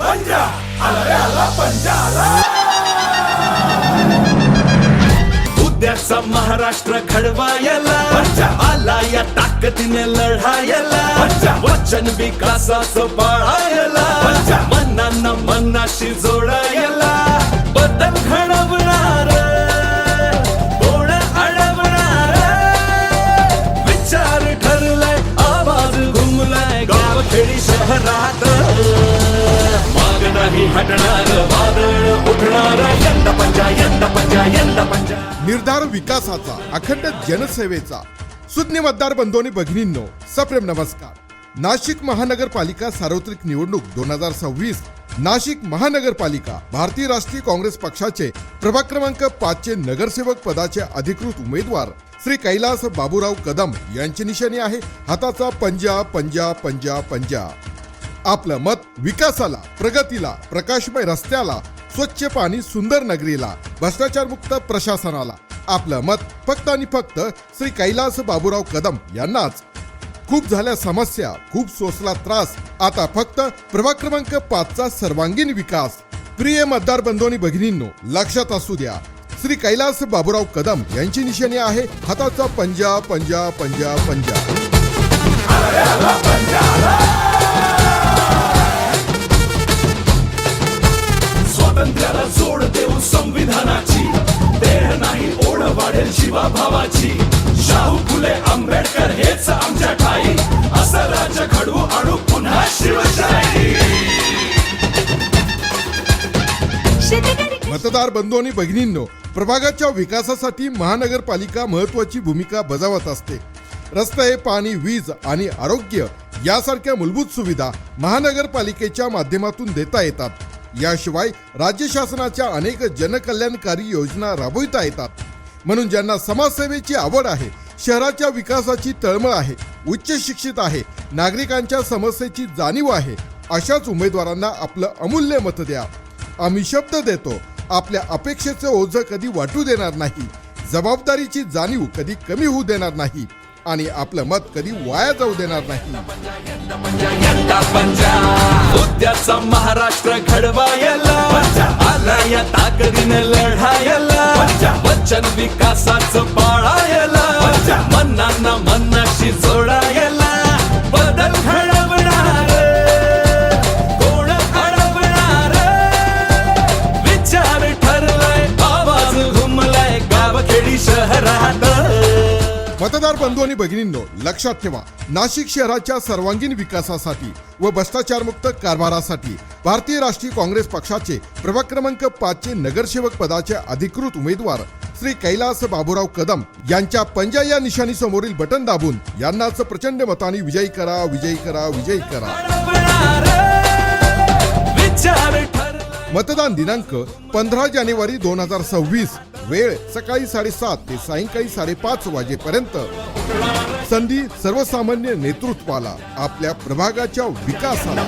पंजा आला रे आला पंजा आला उद्याचा महाराष्ट्र घडवायला. आला या ताकदीने लढायला. वचन विकासाचं पाळायला मनांना मनाशी जोडायला. बदल घडवणार कोण अडवणार. विचार ठरलाय आवाज घुमलाय. गावखेडी शहरात. नाही हटणार वादळ उठणार यंदा पंजा यंदा पंजा यंदा पंजा. निर्धार विकासाचा अखंड जनसेवेचा. सुज्ञ मतदार बंधूंनी भगिनींनो सप्रेम नमस्कार. नाशिक महानगरपालिका सार्वत्रिक निवडणूक दोन हजार सव्वीस नाशिक महानगरपालिका भारतीय राष्ट्रीय काँग्रेस पक्षाचे प्रभाग क्रमांक पाचचे नगरसेवक पदाचे अधिकृत उमेदवार श्री कैलास बाबूराव कदम यांची निशाणी आहे. हाताचा पंजा पंजा पंजा पंजा. आपलं मत विकासाला प्रगतीला प्रकाशमय रस्त्याला स्वच्छ पाणी सुंदर नगरीला भ्रष्टाचार मुक्त प्रशासनाला. आपलं मत फक्त आणि फक्त श्री कैलास बाबूराव कदम यांनाच. खूप झाल्या समस्या खूप सोसला त्रास आता फक्त प्रभाग क्रमांक पाचचा सर्वांगीण विकास. प्रिय मतदार बंधूंनी भगिनींनो लक्षात असू द्या श्री कैलास बाबूराव कदम यांची निशाणी आहे हाताचा पंजा पंजा पंजा पंजा. संविधानाची. देह नाही ओढ वाढेल शिवा भावाची शाहू फुले आंबेडकर हेच आमच्या ठाई. असं राज्य घडवू आणू पुन्हा शिवशाही. मतदार बंधू आणि भगिनींनो प्रभागाच्या विकासासाठी महानगरपालिका महत्वाची भूमिका बजावत असते. रस्ते पाणी वीज आणि आरोग्य यासारख्या मूलभूत सुविधा महानगरपालिकेच्या माध्यमातून देता येतात. याशिवाय राज्य शासनाच्या अनेक जनकल्याणकारी योजना राबविता येतात. म्हणून ज्यांना समाजसेवेची आवड आहे शहराच्या विकासाची तळमळ आहे उच्च शिक्षित आहे नागरिकांच्या समस्येची जाणीव आहे अशाच उमेदवारांना आपलं अमूल्य मत द्या. आम्ही शब्द देतो आपल्या अपेक्षेचं ओझं कधी वाटू देणार नाही जबाबदारीची जाणीव कधी कमी होऊ देणार नाही. आणि आपलं मत कधी वाया जाऊ देणार नाही. महाराष्ट्र घडवायला आला या ताकदीने लढायला. वचन विकासाचं मतदार बंधू आणि भगिनींनो लक्षात ठेवा नाशिक शहराच्या सर्वांगीण विकासासाठी व भ्रष्टाचारमुक्त कारभारासाठी भारतीय राष्ट्रीय काँग्रेस पक्षाचे प्रभाग क्रमांक पाचचे नगरसेवक पदाचे अधिकृत उमेदवार श्री कैलास बाबूराव कदम यांच्या पंजा या निशाणी समोरील बटन दाबून यांनाच प्रचंड मताने विजयी करा विजयी करा विजयी करा. मतदान दिनांक पंधरा जानेवारी दोन हजार सव्वीस वेळ सकाळी साडेसात ते सायंकाळी साडेपाच वाजेपर्यंत. संधी सर्वसामान्य नेतृत्वाला आपल्या प्रभागाच्या विकासाला.